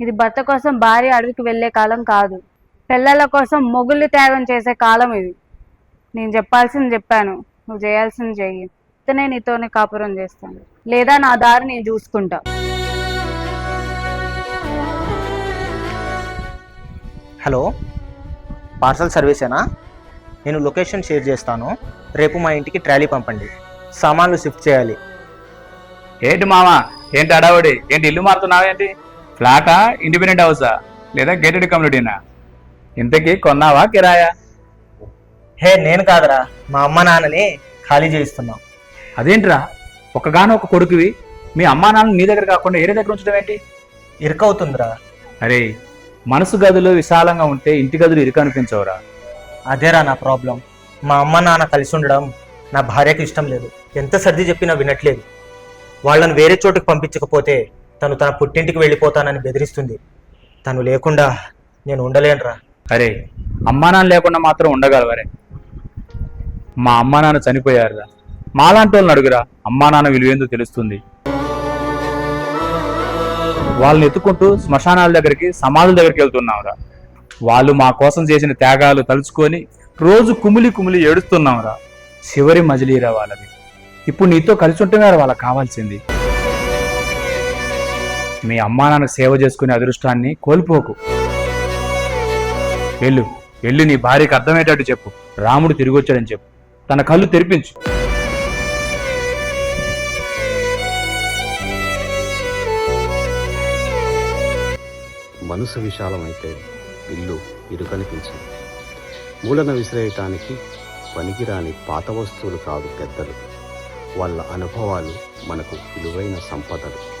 ఇది భర్త కోసం భార్య అడవికి వెళ్ళే కాలం కాదు. పిల్లల కోసం మొగుళ్ళు త్యాగం చేసే కాలం ఇది. నేను చెప్పాల్సింది చెప్పాను. నువ్వు చేయాల్సింది చెయ్యి. నేను నీతోనే కాపురం చేస్తాను. లేదా నా దారి నేను చూసుకుంటా. హలో పార్సల్ సర్వీసేనా? నేను లొకేషన్ షేర్ చేస్తాను. రేపు మా ఇంటికి ట్రాలీ పంపండి. సామాన్లు షిఫ్ట్ చేయాలి. ఏంటి మామ ఏంటి అడవుడి? ఏంటి ఇల్లు మారుతున్నావు ఏంటి ఫ్లాటా ఇండిపెండెంట్ హౌసా లేదా గేటెడ్ కమ్యూనిటీనా ఇంతకీ కొన్నావా కిరాయా? హే నేను కాదురా. మా అమ్మ నాన్నని ఖాళీ చేయిస్తున్నాం. అదేంట్రా? ఒకగానో ఒక కొడుకువి. మీ అమ్మా నాన్న నీ దగ్గర కాకుండా ఏరే దగ్గర ఉంచడం ఏంటి? ఇరుకవుతుందిరా. అరే మనసు గదులు విశాలంగా ఉంటే ఇంటి గదులు ఇరుకు అనిపించవురా. అదేరా నా ప్రాబ్లం. మా అమ్మ నాన్న కలిసి ఉండడం నా భార్యకి ఇష్టం లేదు. ఎంత సర్ది చెప్పినా వినట్లేదు. వాళ్ళని వేరే చోటుకి పంపించకపోతే తను తన పుట్టింటికి వెళ్ళిపోతానని బెదిరిస్తుంది. తను లేకుండా నేను ఉండలేనురా. అరే అమ్మా నాన్న లేకుండా మాత్రం ఉండగలవరే మా అమ్మా నాన్న చనిపోయారురా. మాలాంటి వాళ్ళని అడుగురా అమ్మా నాన్న విలువేందో తెలుస్తుంది. వాళ్ళని ఎత్తుకుంటూ శ్మశానాల దగ్గరికి సమాధుల దగ్గరికి వెళ్తున్నాంరా. వాళ్ళు మా కోసం చేసిన త్యాగాలు తలుచుకొని రోజు కుమిలి కుమిలి ఏడుస్తున్నాంరా. చివరి మజిలీరా వాళ్ళది ఇప్పుడు నీతో కలిసి ఉంటున్నారు వాళ్ళకి కావాల్సింది. మీ అమ్మా నాన్న సేవ చేసుకునే అదృష్టాన్ని కోల్పోకు. వెళ్ళు వెళ్ళి నీ భార్యకు అర్థమయ్యేటట్టు చెప్పు. రాముడు తిరిగి వచ్చాడని చెప్పు. తన కళ్ళు తెరిపించు. మనసు విశాలమైతే ఇల్లు ఇరుకనిపించింది మూలన విసిరేయటానికి పనికిరాని పాత వస్తువులు కాదు పెద్దలు వాళ్ళ అనుభవాలు మనకు విలువైన సంపదలు.